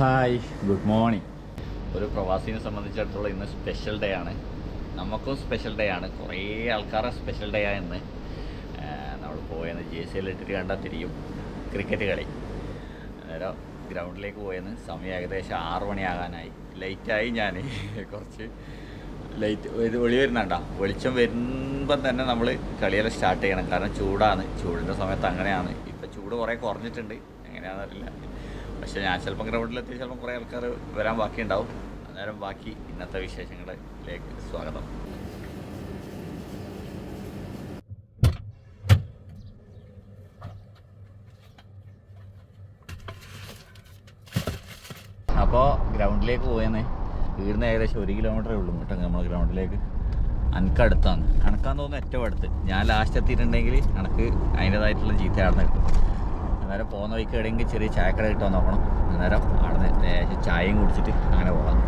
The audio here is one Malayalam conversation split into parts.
Hi good morning. ഒരു പ്രവാസിനെ സംബന്ധിച്ചിടത്തോളം ഇന്ന് സ്പെഷ്യൽ ഡേ ആണ്. നമുക്കും സ്പെഷ്യൽ ഡേ ആണ്. കുറേ ആൾക്കാരുടെ സ്പെഷ്യൽ ഡേ ആണ് ഇന്ന്. നമ്മൾ പോയെന്ന് ജെ സി ഇട്ടിട്ട് കണ്ടാൽ തിരിയും. ക്രിക്കറ്റ് കളി. അന്നേരം ഗ്രൗണ്ടിലേക്ക് പോയെന്ന് സമയം ഏകദേശം ആറ് മണിയാകാനായി. ലൈറ്റായി ഞാൻ കുറച്ച് ലൈറ്റ് ഇത് വെളി വരുന്നുണ്ടോ. വെളിച്ചം വരുമ്പം തന്നെ നമ്മൾ കളിയെല്ലാം സ്റ്റാർട്ട് ചെയ്യണം. കാരണം ചൂടാണ്. ചൂടിന്റെ സമയത്ത് അങ്ങനെയാണ്. ഇപ്പം ചൂട് കുറേ കുറഞ്ഞിട്ടുണ്ട്. എങ്ങനെയാണെന്നറിയില്ല. പക്ഷേ ഞാൻ ചിലപ്പം ഗ്രൗണ്ടിലെത്തി ചിലപ്പം കുറേ ആൾക്കാർ വരാൻ ബാക്കിയുണ്ടാവും. അന്നേരം ബാക്കി ഇന്നത്തെ വിശേഷങ്ങളിലേക്ക് സ്വാഗതം. അപ്പോൾ ഗ്രൗണ്ടിലേക്ക് പോയെന്ന് വീടിന് ഏകദേശം ഒരു കിലോമീറ്ററേ ഉള്ളൂ കേട്ടോ നമ്മൾ ഗ്രൗണ്ടിലേക്ക് അനക്കടുത്താണ് കണക്കാന്ന് തോന്നുന്നു ഏറ്റവും അടുത്ത്. ഞാൻ ലാസ്റ്റ് എത്തിയിട്ടുണ്ടെങ്കിൽ അനക്ക് അതിന്റെതായിട്ടുള്ള ചീത്ത കിട്ടും. അന്നേരം പോകുന്ന വഴിക്ക് എവിടെയെങ്കിൽ ചെറിയ ചായക്കട കിട്ടാൻ നോക്കണം. അന്നേരം അവിടെ നിന്ന് ലേശം ചായയും കുടിച്ചിട്ട് അങ്ങനെ പോകാം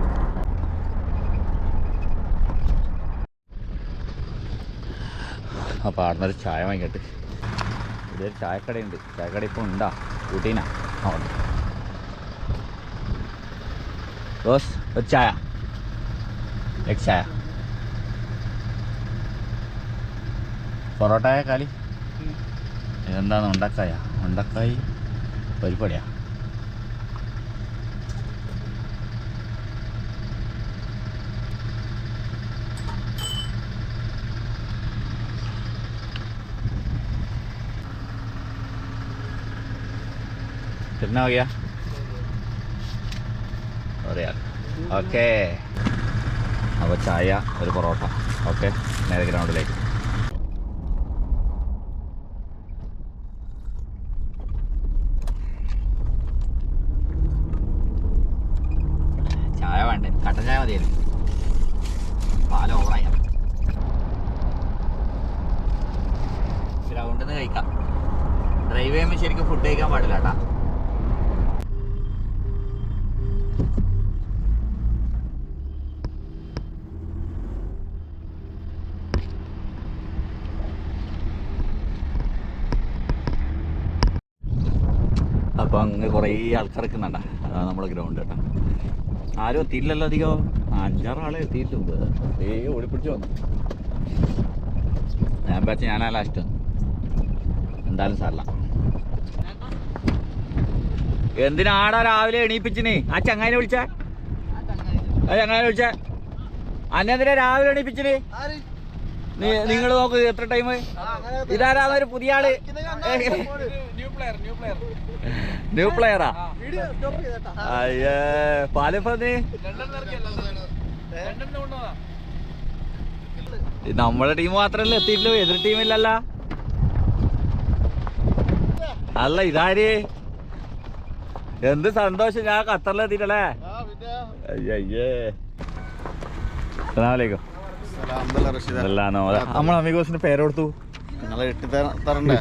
അപ്പോൾ അവിടെ നിന്നൊരു ചായ വാങ്ങിയിട്ട് ഇതൊരു ചായക്കടയുണ്ട്. ചായക്കട ഇപ്പോൾ ഉണ്ടാ. കൂട്ടീനാ അവിടെ ബോസ് ഒരു ചായ. एक ചായ. പൊറോട്ടായ കാലി? ഇതെന്താണ് ഉണ്ടക്കായ ഉണ്ടക്കായി പരിപ്പടിയാ कितना हो गया പറയാം ഓക്കെ അപ്പോൾ ചായ ഒരു പൊറോട്ട ഓക്കെ നേരെ ഗ്രൗണ്ടിലേക്ക് മതിയായിരുന്നു പാലം ഓവറായ ഗ്രൗണ്ടിൽ നിന്ന് കഴിക്കാം. ഡ്രൈവ് ചെയ്യുമ്പോൾ ശരിക്കും ഫുഡ് കഴിക്കാൻ പാടില്ല കേട്ടാ. അപ്പോൾ കുറേ ആൾക്കാർ നിൽക്കുന്നുണ്ട അതാണ് നമ്മുടെ ഗ്രൗണ്ട് കേട്ടോ. ആരും എത്തിയില്ലല്ലോ അധികം. അഞ്ചാറ് ആളെ എത്തിയിട്ടുണ്ട്. ഏ ഓടിപ്പിടിച്ച് വന്നു. ഞാൻ വെച്ച ഞാനാ ലാസ്റ്റ് എന്തായാലും സാറില്ല എന്തിനാടാ രാവിലെ എണീപ്പിച്ചിന്? ആ ചങ്ങാനെ വിളിച്ച? ആ ചങ്ങാനെ വിളിച്ച? അന്നെന്തിനാ രാവിലെ എണീപ്പിച്ചിന്? നിങ്ങൾ നോക്ക് എത്ര ടൈം ഇതാരാ ഒരു പുതിയ ആൾ? ന്യൂ പ്ലെയറാ അയ്യേ പാലപ്പന്ന് നമ്മളെ ടീം മാത്രല്ലേ എത്തിയിട്ടുള്ളൂ എതിർ ടീമില്ലല്ല അല്ല ഇതാര്? എന്ത് സന്തോഷം ഞാൻ ഖത്തറിലെത്തിട്ടല്ലേ അയ്യേ അസ്സലാമലൈക്കും നമ്മളെ അമിഗോസിന് പേരെടുത്തു നിങ്ങളെ ഇട്ട് തരണ്ടേ?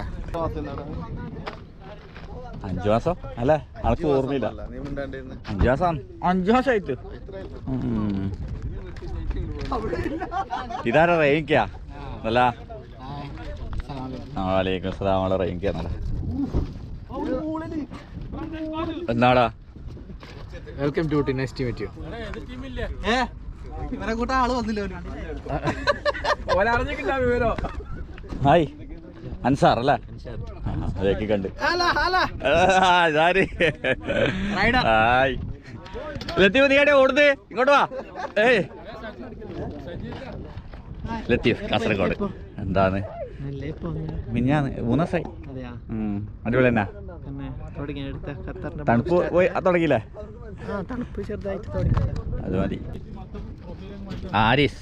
അഞ്ചു മാസം? അല്ലേ? ആൾക്ക് ഓർമ്മയില്ല? നീ മിണ്ടാണ്ടിരുന്ന്. അഞ്ചു മാസം? അഞ്ചു മാസം ആയിട്ട് ഇതാരാ റേഞ്ചാ അല്ല. വാലേക്കും സലാം. റേഞ്ചാന്നല്ല എന്നാടാ? Welcome to T to meet you ഇവരെ കൂട്ട ആൾ വന്നില്ല ഹായ്. അൻസാർ അല്ലേ? അതൊക്കെ കണ്ട്. ഹായ് ലത്തീഫ് നീ എവിടെ ഓടുന്നത് ഇങ്ങോട്ട് വാ. ഏയ്. ലത്തീഫ് കാസർഗോഡ്. എന്താണ്? മിഞ്ഞാന്ന് മൂന്ന് ദിവസമായി. അടിപൊളി തന്നെ. തണുപ്പ് പോയി അത് തുടങ്ങിയില്ലേ? തണുപ്പ് ചെറുതായിട്ട് അത് മതി. ആരിസ്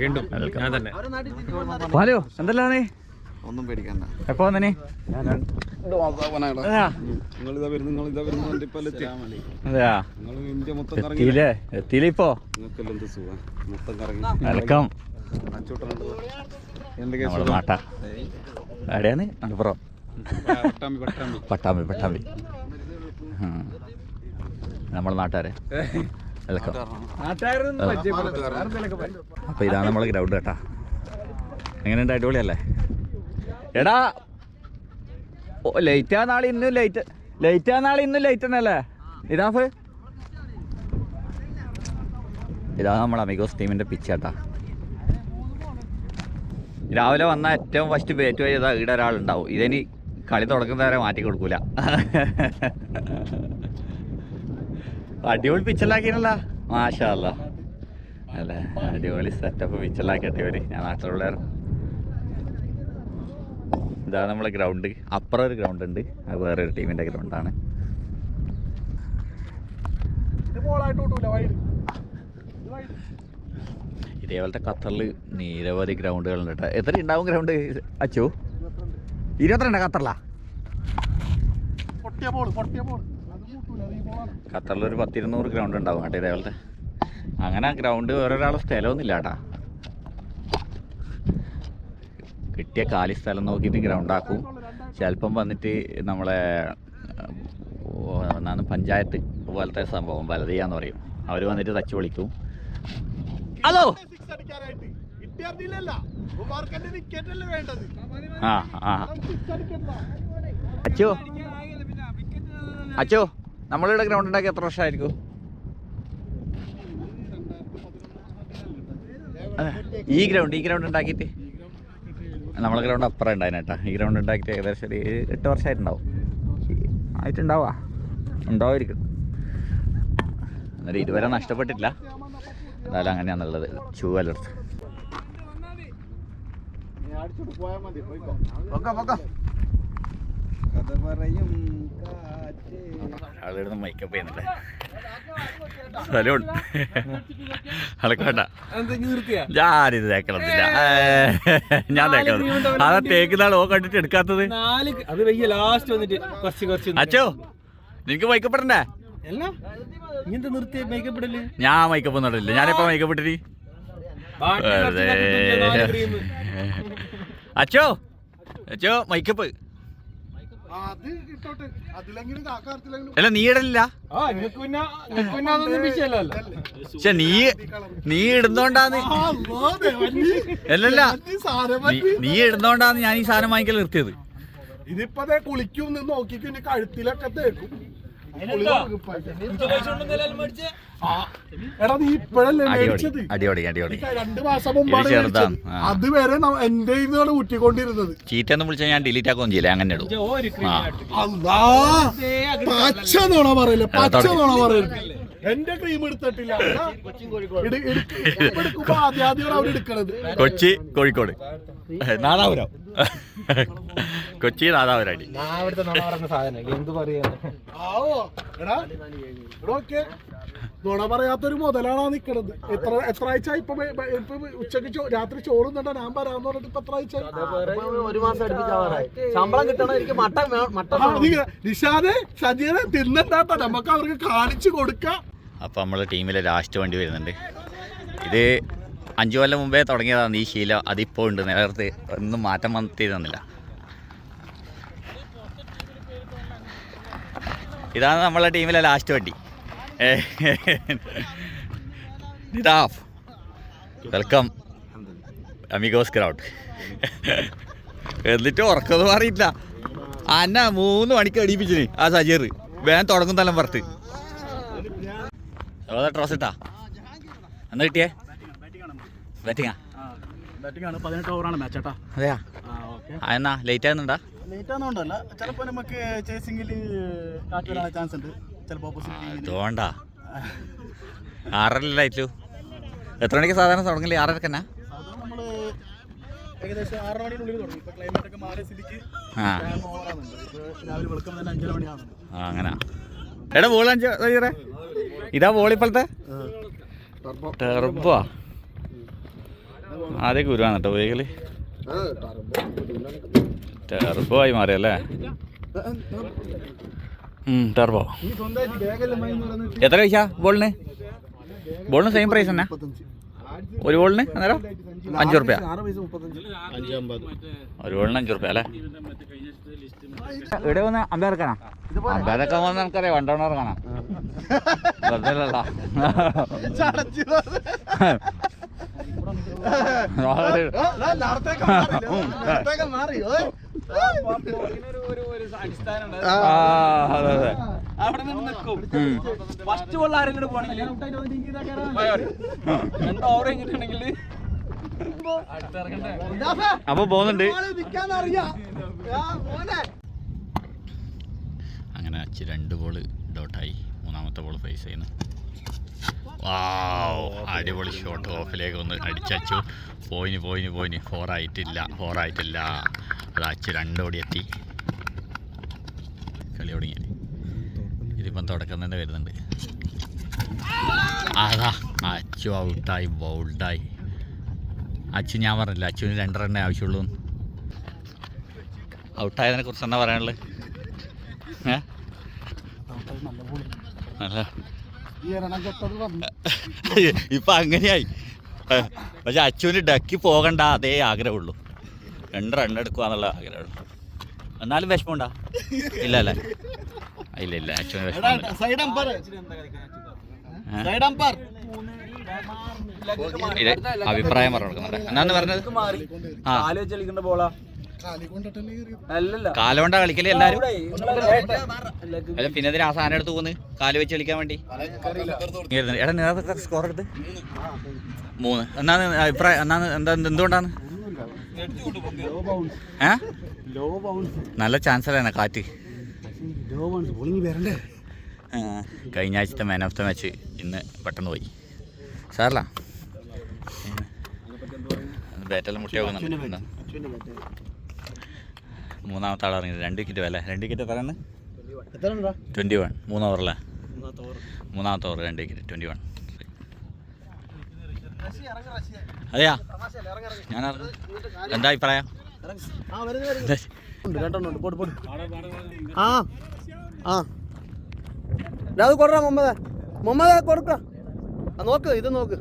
വീണ്ടും. Welcome. ഞാൻ തന്നെ. ഹലോ എന്തെല്ലാം ഒന്നും പേടിക്കണ്ട. എപ്പോ എത്തിയില്ലേ? ഇപ്പോ? വെൽക്കം. എവിടെയാണ് മലപ്പുറം. പട്ടാമ്പി പട്ടാമ്പി. പട്ടാമ്പി പട്ടാമ്പി. ഉം. നമ്മളെ നാട്ടുകാരെ വെൽക്കം. അപ്പോൾ ഇതാണ് നമ്മളെ ഗ്രൗണ്ട് കേട്ടാ. എങ്ങനെയുണ്ട്? അടിപൊളിയല്ലേ? എടാ ലൈറ്റ് ആ നാളെ ഇന്നും ലൈറ്റ് ലൈറ്റ് ആ നാളെ ഇന്നും ലൈറ്റ് തന്നെയല്ലേ? ഇതാഫ് ഇതാ നമ്മുടെ അമിഗോസ് ടീമിന്റെ പിച്ചാട്ടാ രാവിലെ വന്ന ഏറ്റവും ഫസ്റ്റ് ബാറ്റ് ചെയ്താ ഇവിടെ ഒരാളുണ്ടാവും. ഇതിനി കളി തുടക്കുന്നവരെ മാറ്റി കൊടുക്കൂല. അടിപൊളി പിച്ചലാക്കിയല്ല മാഷല്ല അല്ലാ. അടിപൊളി സെറ്റപ്പ് പിച്ചലാക്കിയിട്ട് ഇവർ. ഞാൻ നാട്ടിലുള്ളവരും ഇതാണ് നമ്മളെ ഗ്രൗണ്ട് അപ്പുറം ഒരു ഗ്രൗണ്ട് ഉണ്ട്. അത് വേറെ ഒരു ടീമിന്റെ ഗ്രൗണ്ടാണ് ഇതേപോലത്തെ ഖത്തറിൽ നിരവധി ഗ്രൗണ്ടുകളുണ്ട് കേട്ടോ എത്ര ഉണ്ടാവും ഗ്രൗണ്ട് അച്ചു? ഇരുപത്തിരണ്ട് ഖത്തറിലാ? ഖത്തറിൽ ഒരു പത്തിരുന്നൂറ് ഗ്രൗണ്ട് ഉണ്ടാവും കേട്ടോ ഇതേപോലത്തെ. അങ്ങനെ ഗ്രൗണ്ട് വേറൊരാളെ സ്ഥലമൊന്നുമില്ല കേട്ടാ കിട്ടിയ കാലി സ്ഥലം നോക്കിയിട്ട് ഗ്രൗണ്ട് ആക്കും. ചിലപ്പം വന്നിട്ട് നമ്മളെ ഓ, എന്നാണ് പഞ്ചായത്ത് പോലത്തെ സംഭവം വലതിയാന്ന് പറയും. അവർ വന്നിട്ട് തച്ചു വിളിക്കും. ഹലോ? ആ ആ. അച്ചോ? അച്ചോ നമ്മളിവിടെ ഗ്രൗണ്ട് ഉണ്ടാക്കി എത്ര വർഷമായിരിക്കും? ഈ ഗ്രൗണ്ട് ഈ ഗ്രൗണ്ട് ഉണ്ടാക്കിയിട്ട്? നമ്മളെ ഗ്രൗണ്ട് അപ്പുറം ഉണ്ടായിരുന്നേട്ടാ ഈ ഗ്രൗണ്ട് ഉണ്ടാക്കിയിട്ട് ഏകദേശം ഒരു എട്ട് വർഷമായിട്ടുണ്ടാവും. ആയിട്ടുണ്ടാവാ. ഉണ്ടാവുമായിരിക്കും എന്നാലും ഇതുവരെ നഷ്ടപ്പെട്ടില്ല എന്നാലും അങ്ങനെയാണുള്ളത്. ചൂ അലർത്ത്. ആളുകൾ മൈക്കപ്പ് ചെയ്യുന്നുണ്ട് സലൂൺ അളക്കോട്ട ഞാനിത് തേക്കണത്തില്ല. ഞാൻ തേക്കണത്. അതാ തേക്കുന്ന ആളോ ഓ കണ്ടിട്ട് എടുക്കാത്തത്? അച്ചോ നിനക്ക് മൈക്കപ്പെടണ്ടേ ഞാൻ മൈക്കപ്പ് ഇടില്ല ഞാനിപ്പോ മൈക്കപ്പ് അച്ഛോ അച്ഛോ മൈക്കപ്പ്. അല്ല നീ ഇടലില്ല? പക്ഷെ നീ നീ ഇടുന്നോണ്ടാന്ന്. അല്ലല്ല. നീ- ഇടുന്നോണ്ടാന്ന് ഞാൻ ഈ സാധനം വാങ്ങിക്കൽ നിർത്തിയത്. ഇതിപ്പോ ദേ കുളിക്കും നോക്കി നോക്കിക്കും കഴുത്തിലൊക്കെ തേക്കും. എടാ നീ ഇപ്പഴല്ലേ മേടിച്ചത്? ഇത് രണ്ട് മാസം മുമ്പാണ് ഇത് ചെറുതാണ്. മേടിച്ചത് ആ. അതുവരെ ന- എന്റെ ഇന്നാണ് ഊറ്റിക്കൊണ്ടിരുന്നത്. എന്ന് വിളിച്ചാൽ ഞാൻ ഡിലീറ്റ് ആക്കുകയും ചെയ്യില്ല അങ്ങനെ ഇടും. ആ. അല്ലാ പച്ച നോണ പറയില്ല പച്ച. നോണ പറയരുത് എന്റെ ക്രീം എടുത്തിട്ടില്ല. കൊച്ചി ഇട്- എടുക്ക്. ഇപ്പൊ എടുക്കുമ്പോ ആദ്യം ആദ്യം അവർ എടുക്കണത്. കൊച്ചി കോഴിക്കോട്. നാദാപുരം കൊച്ചി നാദാവരടി. നുണ പറയാത്തൊരു മുതലാണാ നിക്കണത്. എത്ര എത്ര ആഴ്ച ഇപ്പൊ ഇപ്പൊ ഉച്ചയ്ക്ക് രാത്രി ചോറും തന്നെ ഞാൻ വരാന്ന് പറഞ്ഞിട്ട് ഇപ്പൊ എത്ര ആഴ്ച ഒരു മാസം അടുപ്പിച്ചാവാറായി ശമ്പളം കിട്ടണം? എനിക്ക് മട്ടൻ വേ- മട്ടൻ ആ, നീ നിഷാദെ നമുക്ക് അവർക്ക് കാണിച്ചു കൊടുക്കാം. അപ്പൊ നമ്മളെ ടീമിലെ ലാസ്റ്റ് വണ്ടി വരുന്നുണ്ട്. ഇത് അഞ്ചു കൊല്ലം മുമ്പേ തുടങ്ങിയതാണ് ഈ ശീലം. അതിപ്പോൾ ഉണ്ട്. നേരത്തെ ഒന്നും മാറ്റം വന്നിരുന്നില്ല ഇതാണ് നമ്മളെ ടീമിലെ ലാസ്റ്റ് വണ്ടി. നിതാഫ്. വെൽക്കം അമിഗോസ് ക്രൗഡ് എന്നിട്ട് ഉറക്കത് അറിയില്ല അന്ന മൂന്ന് മണിക്ക് അടിപ്പിച്ചിന് ആ സജീർ. വേഗം തുടങ്ങും തലം പുറത്ത്. ഡ്രോസ് ഇട്ടാ. എന്നാ കിട്ടിയേ? ബാറ്റിംഗ് ആണ്. പതിനെട്ട് ഓവറാണ് മാച്ച് അതെയാ? എന്നാ ലേറ്റ് ആകുന്നുണ്ടാ ലേറ്റ് നമുക്ക് ചേസിംഗിൽ കാറ്റ് ചാൻസ് ഉണ്ട്. അതുകൊണ്ടാ. ആറരല്ല എത്ര മണിക്ക് സാധാരണ തുടങ്ങില്ല ആറരക്ക് തന്നെ അത് നമ്മൾ ഏകദേശം ആറ് മണിനുള്ളിൽ തുടങ്ങി. ഇപ്പൊ ക്ലൈമറ്റ് ഒക്കെ മാറിയ സ്ഥിതിക്ക് രാവിലെ വെളുക്കം തന്നെ അഞ്ചര മണിയാണ് ആ അങ്ങനെ. എടാ ബോൾ അഞ്ച് ഇതാ ബോൾ ഇപ്പോഴത്തെ? ടെർബോ ആദ്യം ഗുരുവാണ് കേട്ടോ ഉപയോഗിക്കൽ ടെർബോ ആയി മാറിയല്ലേ? ടെർബോ എത്ര പൈസ ബോളിന്? ബോളിന് സെയിം പ്രൈസ് തന്നെ. ഒരു ബോളിന് അന്നേരം അഞ്ചു റുപ്യ. ഒരു ബോളിന് അഞ്ചു റുപ്യ അല്ലേ? ഇവിടെ വന്ന് അമ്പേർക്കാനാ അമ്പേരൊക്കെ വന്ന് നമുക്കറിയാം. വണ്ടോണർ കാണാം അല്ലല്ലോ. ആ അതെ അതെ അവിടെ നിന്ന് നിൽക്കും ഫസ്റ്റ് ബോൾ ആരെങ്കിലും പോണെങ്കിൽ രണ്ട് ഓവർ കഴിഞ്ഞിട്ടുണ്ടെങ്കിൽ അപ്പൊ പോകുന്നുണ്ട്. അങ്ങനെ അച്ഛൻ രണ്ട് ബോൾ ഡൗട്ടായി മൂന്നാമത്തെ ബോൾ ഫേസ് ചെയ്യുന്നു. അടിപൊളി ഷോട്ട് ഓഫിലേക്ക് ഒന്ന് അടിച്ചു പോയിന് പോയിന് പോയിന്. ഫോറായിട്ടില്ല ഫോറായിട്ടില്ല ഫോർ ആയിട്ടില്ല. അത് രണ്ടോടി എത്തി. കളി തുടങ്ങി. ഇതിപ്പം തുടക്കം തന്നെ വരുന്നുണ്ട് അതാ അച്ചു ഔട്ടായി ബൗൾഡായി അച്ചു ഞാൻ പറഞ്ഞില്ല അച്ചുവിന് രണ്ട് റണ്ണേ ആവശ്യമുള്ളൂ. ഔട്ടായതിനെ കുറിച്ച് എന്താ പറയാനുള്ളത്? ഏ? നല്ല ഇപ്പൊ അങ്ങനെയായി. പക്ഷെ അച്ചുവിന് ഡക്കി പോകണ്ട അതേ ആഗ്രഹമുള്ളൂ. രണ്ട് റൺ എടുക്കുക എന്നുള്ള ആഗ്രഹമുള്ളൂ. എന്നാലും വിഷമമുണ്ടാ? ഇല്ല അല്ലേ ഇല്ല ഇല്ല. അച്ചുവിന് അമ്പർ അഭിപ്രായം പറഞ്ഞു കൊടുക്കുന്നുണ്ട് എന്നാന്ന് പറഞ്ഞത് ആലോചിക്കുന്ന ആ. കാലുകൊണ്ടാ കളിക്കൽ എല്ലാരും? അല്ല പിന്നെ ഇതിന് ആ സാധനം എടുത്ത് പോകുന്നു കാൽ വെച്ച് കളിക്കാൻ വേണ്ടി? എടാ നേരത്തെ സ്കോർ എടുത്ത്. മൂന്ന്. എന്നാന്ന് അഭിപ്രായം എന്നാന്ന് എന്താ എന്തുകൊണ്ടാണ്? ഏ? ലോ ബൗൺസ് നല്ല ചാൻസ് അല്ലേ കാറ്റ്? കഴിഞ്ഞ ആഴ്ചത്തെ മാൻ ഓഫ് ദ മാച്ച് ഇന്ന് പെട്ടെന്ന് പോയി. സാറല്ല? ബാറ്റെല്ലാം മുട്ടിയാകുന്നുണ്ട്? മൂന്നാമത്തെ ആൾ ഇറങ്ങിയത് രണ്ട് വിക്കറ്റ് അല്ലേ രണ്ട് വിക്കറ്റ് എത്രയാണ്? ട്വന്റി വൺ മൂന്ന് ഓവറല്ലേ മൂന്നാമത്തെ ഓവർ രണ്ട് വിക്കറ്റ് ട്വന്റി വൺ അതെയാ? ഞാൻ. എന്താ അഭിപ്രായം? ആ ആ അത് കൊടുറാ മുഹമ്മദ്. മുഹമ്മദ് കൊടുക്ക. നോക്ക് ഇത് നോക്ക്.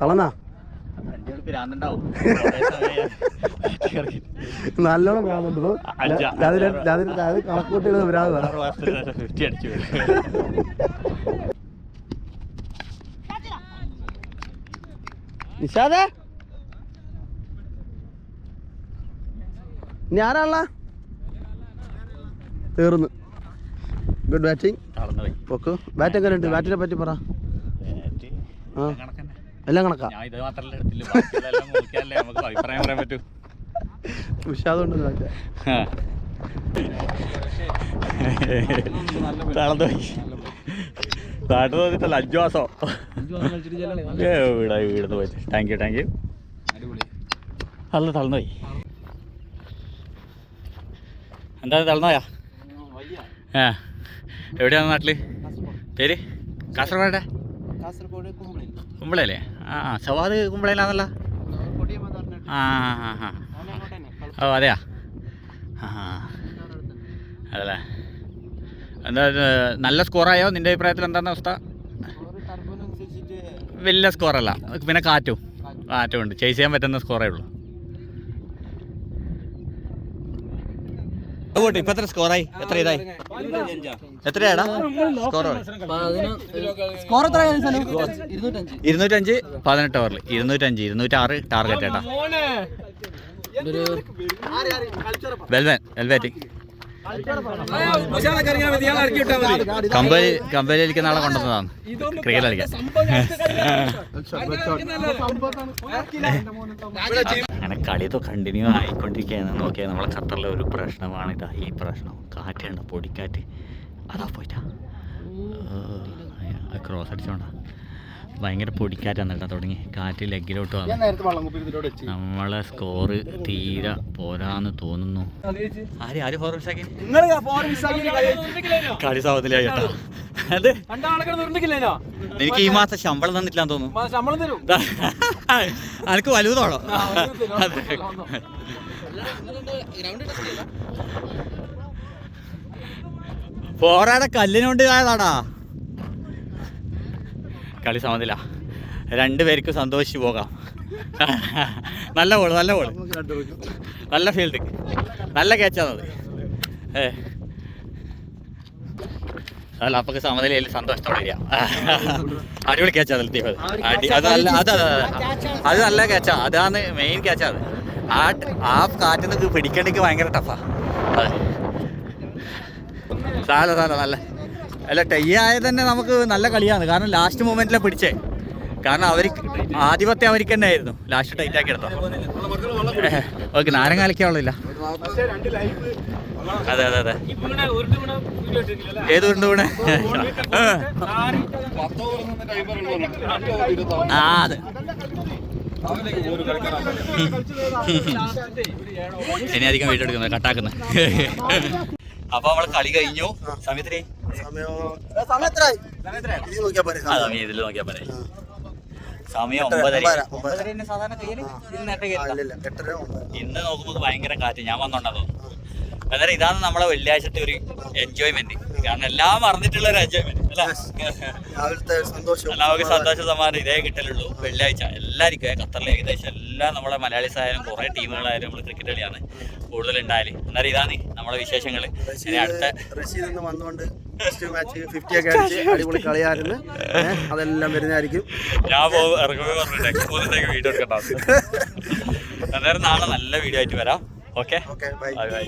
കളന്നാ ഭ്രാന്തുണ്ടാവും നല്ലോണം കാണുന്നുണ്ടോ അഞ്ചാ. കണക്കൂട്ടികൾ വരാതെ നിഷാദേ? ഇനി ആരാള തീർന്നു ഗുഡ് ബാറ്റിംഗ് പോക്ക്. പോയി ഓക്കെ ബാറ്റ് എങ്ങനെ ഉണ്ട്? ബാറ്റിനെ പറ്റി പറ. ആ. എല്ലാം കണക്കാ? വിഷാദമുണ്ട് തളർന്നു പോയി. നാട്ടിൽ വന്നിട്ടല്ല അഞ്ചു മാസം. ഏ, വീടാ വീടുന്ന് പോയിട്ട് താങ്ക് യു താങ്ക് യു നല്ല തളർന്നു പോയി. എന്താ തളർന്നോയാ? ആ എവിടെയാണ് നാട്ടിൽ? പേര്? കാസർഗോഡേ കാസർഗോഡ് കുമ്പളി കുമ്പളയല്ലേ ആ സവാദ് കുമ്പളയിലാണല്ലോ ആ ആ ആ ഓ അതെയാ? ആ അതല്ലേ? എന്താ നല്ല സ്കോറായോ? നിന്റെ അഭിപ്രായത്തിൽ എന്താണ് അവസ്ഥ? വലിയ സ്കോറല്ല. പിന്നെ കാറ്റും. കാറ്റും ഉണ്ട്. ചേസ് ചെയ്യാൻ പറ്റുന്ന സ്കോറേ ഉള്ളൂ. അതുകൊണ്ട് ഇപ്പൊ എത്ര സ്കോറായി എത്ര ഇതായി? എത്രയാടാ? സ്കോർ സ്കോർ എത്ര ഇരുന്നൂറ്റഞ്ച് ഇരുന്നൂറ്റഞ്ച്? പതിനെട്ട് ഓവറിൽ ഇരുന്നൂറ്റഞ്ച് ഇരുന്നൂറ്റാറ് ടാർഗറ്റ് ഏട്ടാ. വെൽവൻ വെൽവേറ്റിംഗ് കമ്പനി കമ്പനിയിലേക്ക് നാളെ കൊണ്ടുവന്നതാണ്. ക്രിക്കറ്റ് കളിക്കാൻ. അങ്ങനെ കളിയൊക്കെ കണ്ടിന്യൂ ആയിക്കൊണ്ടിരിക്കുകയാണ്. നോക്കിയാൽ നമ്മളെ ഖത്തറിലെ ഒരു പ്രശ്നമാണ് ഇതാ ഈ പ്രശ്നം. കാറ്റുണ്ട് പൊടിക്കാറ്റ്. അതാ പോയിട്ടാ. ക്രോസ് അടിച്ചോണ്ടാ. ഭയങ്കര പൊടിക്കാറ്റാണ് കേട്ടോ തുടങ്ങി. കാറ്റ് ലെഗിലോട്ട് വന്നു. നമ്മളെ സ്കോറ് തീരെ പോരാന്ന് തോന്നുന്നു. ആര് ആര് ഫോർ മിസ്സാക്കി കളി സമനിലയായി കേട്ടോ. അത്. എനിക്ക് ഈ മാസം ശമ്പളം തന്നിട്ടില്ലാന്ന് തോന്നുന്നു. ശമ്പളം തരും. അനക്ക് വലുതാണോ? പോരാടെ കല്ലിനോണ്ട് ആയതാടാ കളി സമനില. രണ്ടുപേർക്കും സന്തോഷിച്ച് പോകാം. നല്ല ബോൾ നല്ല ബോൾ നല്ല ഫീൽഡ് നല്ല ക്യാച്ചാണത് ഏ. അല്ല അപ്പൊ സമനിലയിൽ സന്തോഷത്തോടെ അടിപൊളി ക്യാച്ചാ അടി അത് നല്ല അത് നല്ല ക്യാച്ചാ അതാണ് മെയിൻ ക്യാച്ചാ അത് ആ ആ കാറ്റിൽ പിടിക്കണ്ടെങ്കിൽ ഭയങ്കര ടഫാ അതെ. സാല സാല നല്ല. അല്ല ടൈ ആയത് തന്നെ നമുക്ക് നല്ല കളിയാണ്. കാരണം ലാസ്റ്റ് മൊമെന്റിലെ പിടിച്ചേ. കാരണം അവർ ആധിപത്യം അവർക്ക് തന്നെ ആയിരുന്നു. ലാസ്റ്റ് ടൈറ്റ് ആക്കി എടുത്തോ. ഓക്കെ നാരങ്ങ കളിക്കാനുള്ളില്ല അതെ അതെ അതെ. ഏത് ഉരുണ്ട് വീണ്? ആ അതെ. ഇനി അധികം വീട്ടെടുക്കുന്നത് കട്ടാക്കുന്നത്. അപ്പൊ നമ്മൾ കളി കഴിഞ്ഞു. സമയത്തിന് ഇതിൽ നോക്കിയാ പോരെ സമയം. ഒമ്പതര. ഇന്ന് നോക്കുമ്പോ നോക്കുമ്പോൾ ഭയങ്കര കാറ്റ്. ഞാൻ വന്നോണ്ടോ എന്നാലും അന്നേരം ഇതാണ് നമ്മളെ വെള്ളിയാഴ്ചത്തെ ഒരു എൻജോയ്മെന്റ് കാരണം എല്ലാം മറന്നിട്ടുള്ള ഒരു എൻജോയ്മെന്റ് എല്ലാവർക്കും സന്തോഷം സമ്മാനം ഇതേ കിട്ടലുള്ളൂ. വെള്ളിയാഴ്ച. എല്ലാവർക്കും ഖത്തറിലെ ഏകദേശം എല്ലാ നമ്മളെ മലയാളീസ് ആയാലും കുറെ ടീമുകളായാലും നമ്മൾ ക്രിക്കറ്റ് കളിയാണ് കൂടുതൽ ഉണ്ടായാലും അന്നേരം ഇതാണ് നമ്മളെ വിശേഷങ്ങൾ ഇനി അടുത്ത ഫസ്റ്റ് മാച്ച് ഫിഫ്റ്റി ഒക്കെ അടിച്ച് അടിപൊളി കളിയായിരുന്നു. അതെല്ലാം വരുന്നതായിരിക്കും. ഞാൻ വീഡിയോ എടുക്കണ്ട. അന്നേരം നാളെ നല്ല വീഡിയോ ആയിട്ട് വരാം. Okay bye bye